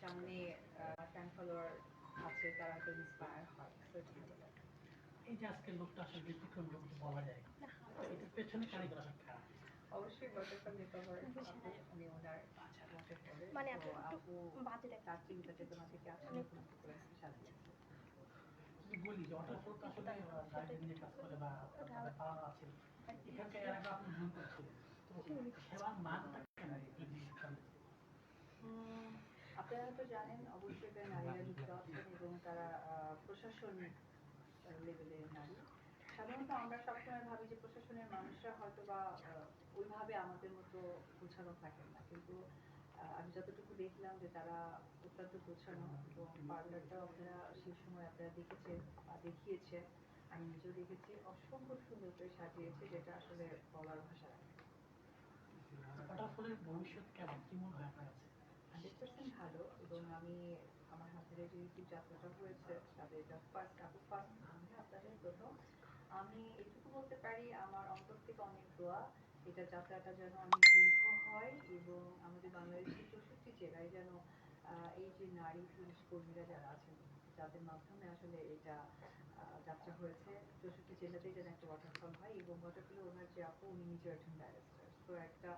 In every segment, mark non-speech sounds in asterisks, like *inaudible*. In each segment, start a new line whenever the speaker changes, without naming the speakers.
সামনে fan follower আছে তারা তো ইন্সপায়ার হয়।
এই যে আজকের লোকটা আসলে ব্যতিক্রম লোক বলা যায়। এটার পেছনে কারিগর
অবশ্যই ওয়াটারফল মেকওভার আপু উনি ওনার ওয়াটারফলে
মানে
আপু
বাজে
তার চিন্তাতে তোমাদেরকে আসলে উপলব্ধ করে সাজিয়েছে
বলি যে অটারফোর তো আসলে আহ, নিয়ে কাজ করে বা পাওয়া আছে এখানকার এর আপনি ভুল করছিলেন। তো সেবার মানটা কেমন যদি একটু
উম, আপনারা তো জানেন, অবশ্যই তারা নারীরা যুক্ত আছেন এবং তারা প্রশাসন লেভেলের নারী। সাধারণত আমরা সবসময় ভাবি যে প্রশাসনের মানুষরা হয়তো বা ওইভাবে আমাদের মতো গোছানো থাকেন না। কিন্তু আমি যতটুকু দেখলাম যে তারা অত্যন্ত গোছানো এবং পার্লারটাও আপনারা সেই সময় আপনারা দেখেছেন বা দেখিয়েছেন আমি নিজেও দেখেছি, অসম্ভব সুন্দর করে সাজিয়েছে, যেটা আসলে বলার ভাষা।
ভবিষ্যৎ কেমন? কি মনে হয় আপনার কাছে?
হান্ড্রেড পার্সেন্ট ভালো এবং আমি আমার হাতের যে যাত্রাটা হয়েছে তাদের ফার্স্ট আপু ফার্স্ট আমি আপনাদের প্রথম। আমি এটুকু বলতে পারি, আমার অন্তর থেকে অনেক দোয়া। এটা যাত্রাটা যেন অনেক দীর্ঘ হয় এবং আমাদের বাংলাদেশের চৌষট্টি জেলায় যেন এই যে নারী পুরুষ কর্মীরা যারা আছেন, যাদের মাধ্যমে আসলে এটা যাত্রা হয়েছে, চৌষট্টি জেলাতেই যেন একটা ওয়াটারফল হয় এবং ওয়াটারফলে ওনার যে আপু, উনি নিজে একজন ব্যারিস্টার তো একটা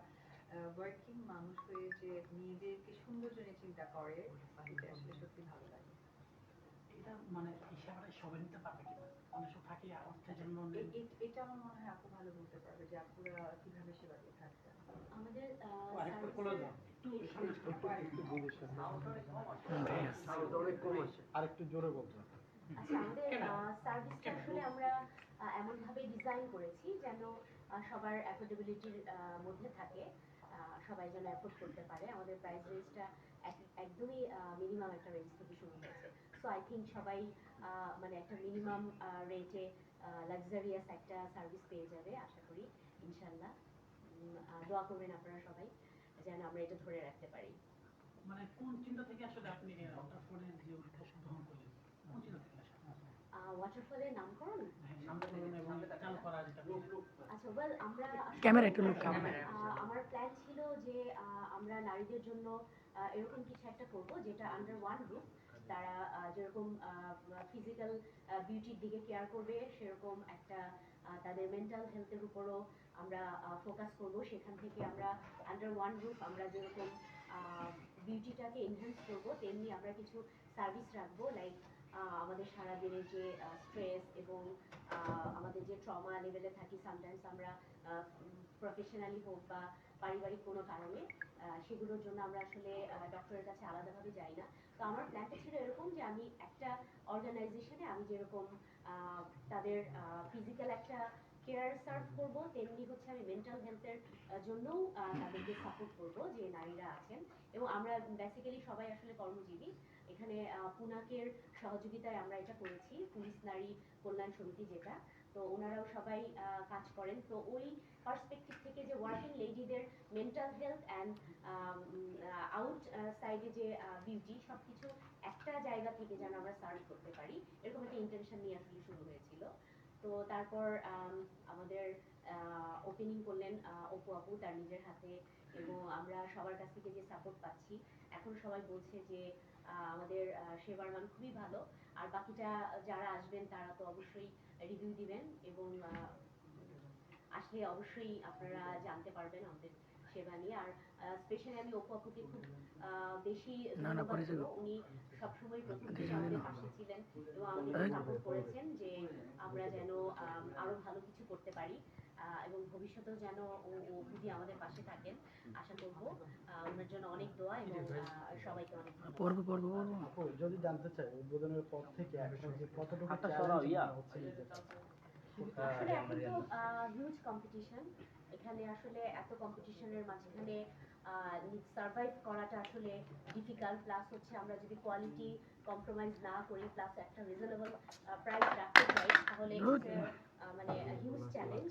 ওয়ার্কিং মানুষ হয়ে যে মেয়েদেরকে সুন্দর জন্য চিন্তা করে এটা আসলে সত্যি ভালো লাগে।
এটা মানে সেবাটা সবাই নিতে পারবে কিনা? অনেক সময় থাকে অর্থের জন্য
এটা আমার মনে হয় আপু ভালো বলতে পারবে যে আপুরা কীভাবে সেবা দিয়ে থাকবেন
আমাদের
আরেকটু।
আরেকটু জোরে বলতে।
আচ্ছা আমাদের সার্ভিসটা আসলে আমরা আহ, এমনভাবে ডিজাইন করেছি যেন আহ, সবার অ্যাফোর্ডেবিলিটির মধ্যে থাকে। সবাই যেন অ্যাফোর্ড করতে পারে। আমাদের প্রাইস রেঞ্জটা একদমই মিনিমাম একটা রেঞ্জ থেকে শুরু হয়েছে। সো আই থিঙ্ক সবাই মানে একটা মিনিমাম রেটে লাক্সারিয়াস একটা সার্ভিস পেয়ে যাবে, আশা করি ইনশাল্লাহ দোয়া করবেন আপনারা সবাই, যেন আমরা এটা ধরে রাখতে পারি।
মানে কোন চিন্তা থেকে আসলে আপনি যে করলেন কোন চিন্তা থেকে আসলে
ওয়াটারফলের নামকরণ
হ্যাঁ।
আচ্ছা ওয়েল আমরা
ক্যামেরা একটু ক্যামেরা।
আমার প্ল্যান ছিল যে আমরা নারীদের জন্য এরকম কিছু একটা করব যেটা আন্ডার ওয়ান গ্রুপ তারা যেরকম ফিজিক্যাল বিউটির দিকে কেয়ার করবে সেরকম একটা তাদের মেন্টাল হেলথের উপরও আমরা ফোকাস করব সেখান থেকে আমরা আন্ডার ওয়ান গ্রুপ আমরা যেরকম বিউটিটাকে এনহ্যান্স করব তেমনি আমরা কিছু সার্ভিস রাখব লাইক আমাদের সারাদিনের যে স্ট্রেস এবং আমাদের যে ট্রমা লেভেলে থাকি সামটাইমস আমরা প্রফেশনালি হোক বা পারিবারিক কোনো কারণে সেগুলোর জন্য আমরা আসলে ডক্টরের কাছে আলাদাভাবে যাই না। তো আমার প্ল্যানটা ছিল এরকম যে আমি একটা অর্গানাইজেশনে আমি যেরকম তাদের ফিজিক্যাল একটা কেয়ার সার্ভ করব, তেমনি হচ্ছে আমি মেন্টাল হেলথের জন্যও তাদেরকে সাপোর্ট করব যে নারীরা আছেন। এবং আমরা বেসিক্যালি সবাই আসলে কর্মজীবী। এখানে পুনাকের সহযোগিতায় আমরা এটা করেছি পুলিশ নারী কল্যাণ সমিতি যেটা। তো ওনারাও সবাই কাজ করেন। তো ওই পার্সপেক্টিভ থেকে যে ওয়ার্কিং লেডিদের মেন্টাল হেলথ অ্যান্ড আউট সাইডে যে বিউটি সব কিছু একটা জায়গা থেকে যেন আমরা সার্ভ করতে পারি এরকম একটা ইন্টেনশন নিয়ে আসলে শুরু হয়েছিল। তো তারপর আম, আমাদের ওপেনিং করলেন অপু আপু তার নিজের হাতে এবং আমরা সবার কাছ থেকে যে সাপোর্ট পাচ্ছি এখন সবাই বলছে যে আমাদের সেবার মান খুবই ভালো। আর বাকিটা যারা আসবেন তারা তো অবশ্যই রিভিউ দিবেন এবং আসলে অবশ্যই আপনারা জানতে পারবেন আমাদের সেবা নিয়ে। আর স্পেশালি আমি অপু আপুকে খুব আহ, বেশি ধন্যবাদ দেবো। উনি সবসময় প্রথম থেকে আমাদের পাশে ছিলেন এবং আমাদের। সাপোর্ট করেছেন যে আমরা যেন আরও ভালো কিছু করতে পারি। এবং ভবিষ্যতেও যেন ও ও দিদি আমাদের পাশে থাকেন আশা করব। আহ, ওনার জন্য অনেক দোয়া এবং আহ, সবাইকে অনেক ধন্যবাদ।
পর্ব পর্ব পর্ব।
আপু যদি জানতে চাই উদ্বোধনের পর থেকে এখন কতটুকু?
আসলে এখন তো হিউজ কম্পিটিশন এখানে আসলে এত কম্পিটিশনের মাঝখানে সার্ভাইভ করাটা আসলে ডিফিকাল্ট প্লাস হচ্ছে আমরা যদি কোয়ালিটি কম্প্রোমাইজ না করি প্লাস একটা রিজনেবল প্রাইস রাখতে চাই তাহলে মানে huge challenge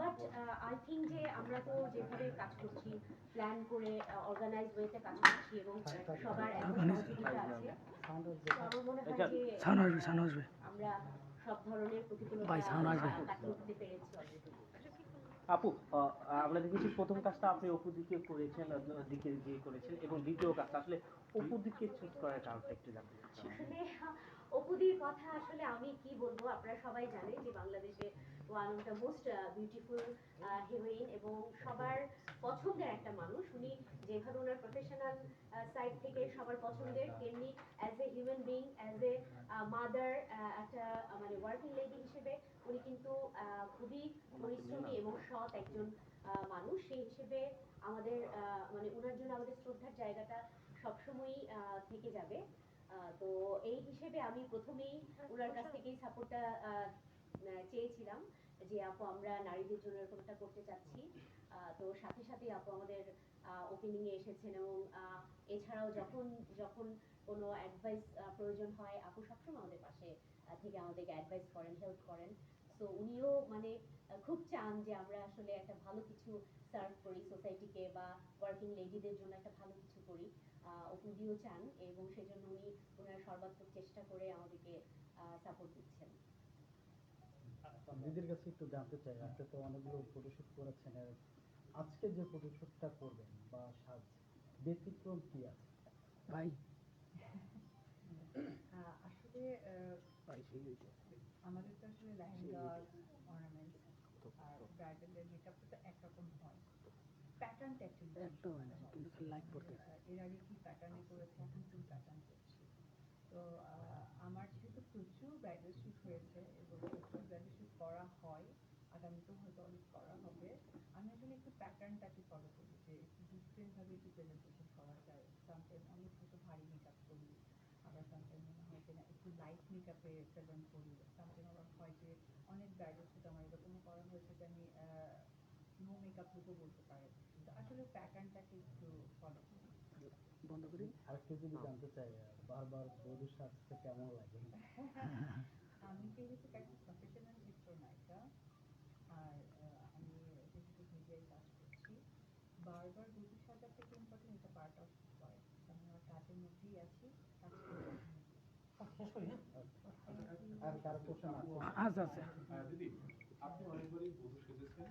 but I think যে আমরা তো যেভাবে কাজ করছি প্ল্যান করে অর্গানাইজ ওয়েতে কাজ করছি এবং সবার সহযোগিতা আছে আমার মনে হয় যে সব ধরনের প্রতিকূলতা
ভাই, sound আসবে।
কাটিয়ে উঠতে পেরেছি
আপু আমরা দেখেছি প্রথম কাজটা আপনি অপু দিকে করেছেন দিকে গিয়ে করেছেন এবং দ্বিতীয় কাজটা। আসলে অপু দিকে চুজ করার কারণটা একটু জানতে চাচ্ছি
অপুদির কথা আসলে আমি কি বলব? আপনারা সবাই জানেন যে বাংলাদেশে one of the most beautiful heroine এবং সবার পছন্দের একটা মানুষ। উনি যেভাবে ওনার প্রফেশনাল সাইড থেকে সবার পছন্দের, তেমনি as a human being as a mother একটা মানে ওয়ার্কিং লেডি হিসেবে উনি কিন্তু খুবই পরিশ্রমী এবং সৎ একজন মানুষ। সেই হিসেবে আমাদের মানে ওনার জন্য আমাদের শ্রদ্ধার জায়গাটা সবসময়ই থেকে যাবে। এই হিসেবে আমি প্রথমেই ওনার কাছ থেকেই সাপোর্টটা চেয়েছিলাম যে, আপু, আমরা নারীদের জন্য এরকমটা করতে চাচ্ছি। তো সাথে সাথে আপু আমাদের ওপেনিং এ এসেছেন এবং এছাড়াও যখন যখন কোনো অ্যাডভাইস প্রয়োজন হয়, আপু সবসময় আমাদের পাশে থেকে আমাদেরকে অ্যাডভাইস করেন হেল্প করেন। তো উনিও মানে খুব চান যে আমরা আসলে একটা ভালো কিছু সার্ভ করি সোসাইটিকে বা ওয়ার্কিং লেডিদের জন্য একটা ভালো কিছু করি। আহ, অপুদিও চান এবং সেজন্য উনি ওনার সর্বাত্মক চেষ্টা করে আমাদেরকে সাপোর্ট দিচ্ছেন।
দিদির কাছে একটু জানতে চাই আপনি তো অনেকগুলো ফটোশুট করেছেন আর আজকে যে ফটোশুটটা করবেন বা সাজ ব্যতিক্রম কি আছে? ভাই। *laughs*
আহ, আসলে আহ, আমাদের তো আসলে লেহেঙ্গা অর্নামেন্টস আর ব্রাইডালের মেকআপটা তো হয় প্যাটার্নটা অ্যাকচুয়ালি এর আগে কি প্যাটার্নে করেছে এখন কোন প্যাটার্ন করছি তো আমার যেহেতু প্রচুর ব্রাইডাল শ্যুট হয়েছে এবং প্রচুর ব্রাইডাল শ্যুট করা হয় আগামীতেও হয়তো অনেক করা হবে আমি আসলে একটু প্যাটার্নটাকে ফলো করি যে একটু ডিফারেন্টভাবে একটু প্রেজেন্টেশন করা যায় সামটাইম অনেক হয়তো ভারী মেকআপ করি আবার সামটাইম মনে হয় যে না একটু লাইট মেকআপে প্রেজেন্ট করি সামটাইম আবার হয় যে অনেক ব্রাইডাল শ্যুট আমার এরকমও করা হয়েছে যে আমি নো মেকআপ লুকও বলতে পারি আসলে প্যাটার্নটাকে একটু ফলো করি?
আরেকটু যদি জানতে চাই বারবার সাজতে কেমন লাগে?
আমি যেহেতু একটা প্রফেশনাল চিত্রনায়িকা আর আমি যেহেতু মিডিয়ায় কাজ করছি বারবার বধূ সাজা থেকে ইম্পর্টেন্ট এটা পার্ট অফ ওয়ার্ক আমি আমার কাজের মধ্যেই আছি কাজ
হ্যাঁ আচ্ছা আচ্ছা
হ্যাঁ, দিদি আপনি অনেকবারই বধূ সেজেছেন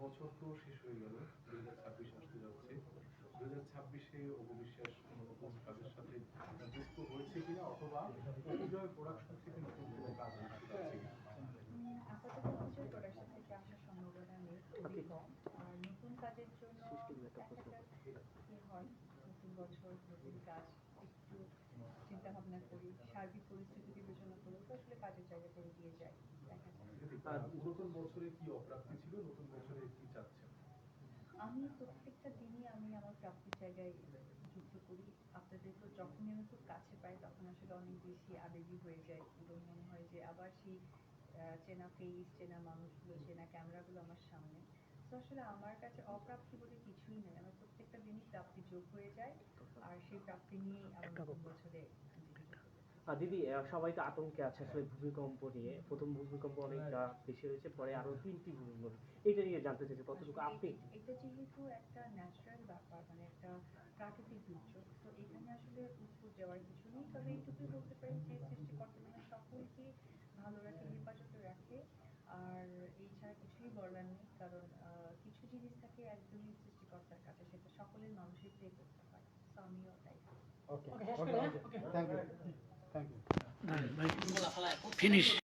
বছর তো শেষ হয়ে গেল দুই হাজার ছাব্বিশ আসতে যাচ্ছে। দুই হাজার ছাব্বিশে অপবিশ্বাস কোনো নতুন কাজের সাথে যুক্ত হয়েছে কিনা অথবা অভিনয় প্রোডাকশন থেকে নতুন কোনো কাজ আসতে যাচ্ছে কিনা?
আপাতত কিছু প্রোডাকশন থেকে আসার সম্ভাবনা নেই খুবই কম। আর নতুন কাজের জন্য কি হয়। নতুন বছর নতুন কাজ একটু চিন্তা ভাবনা করি সার্বিক পরিস্থিতি বিবেচনা করে তো আসলে কাজের যায় দেখা যাক
দিদি, আহ, পুরাতন বছরে কি অপ্রাপ্তি ছিল? নতুন বছরে কি চাচ্ছেন?
আমি প্রত্যেকটা দিনই আমি আমার প্রাপ্তির জায়গায় যুক্ত করি। আপনাদের তো যখনই আমি খুব কাছে পাই তখন আসলে অনেক বেশি আবেগী হয়ে যায় এবং মনে হয় যে আবার সেই চেনা ফেস চেনা মানুষগুলো চেনা ক্যামেরাগুলো আমার সামনে। তো আসলে আমার কাছে অপ্রাপ্তি বলে কিছুই নেই। আমার প্রত্যেকটা দিনই প্রাপ্তি যোগ হয়ে যায়। আর সেই প্রাপ্তি নিয়েই আমার বছরে
দিদি সবাই তো আতঙ্কে আছে আসলে ভূমিকম্প নিয়ে। প্রথম ভূমিকম্প অনেকটা বেশি হয়েছে পরে আরও তিনটি ভূমিকম্প। এইটা নিয়ে জানতে চাইছি কতটুকু আপনি?
এটা যেহেতু একটা ন্যাচারাল ব্যাপার মানে একটা প্রাকৃতিক দুর্যোগ তো এখানে আসলে উত্তর দেওয়ার কিছু নেই। তবে এইটুকুই বলতে পারি যে সৃষ্টিকর্তা যেন সকলকে ভালো রাখে হেফাজতে রাখে। আর এছাড়া কিছুই বলার নেই কারণ আহ, কিছু জিনিস থাকে একদমই সৃষ্টিকর্তার কাছে সেটা সকলের মানুষের প্রে করতে হয়। তো আমিও তাই
ওকে
ওকে করি হ্যাঁ? Okay
thank you thank you
finish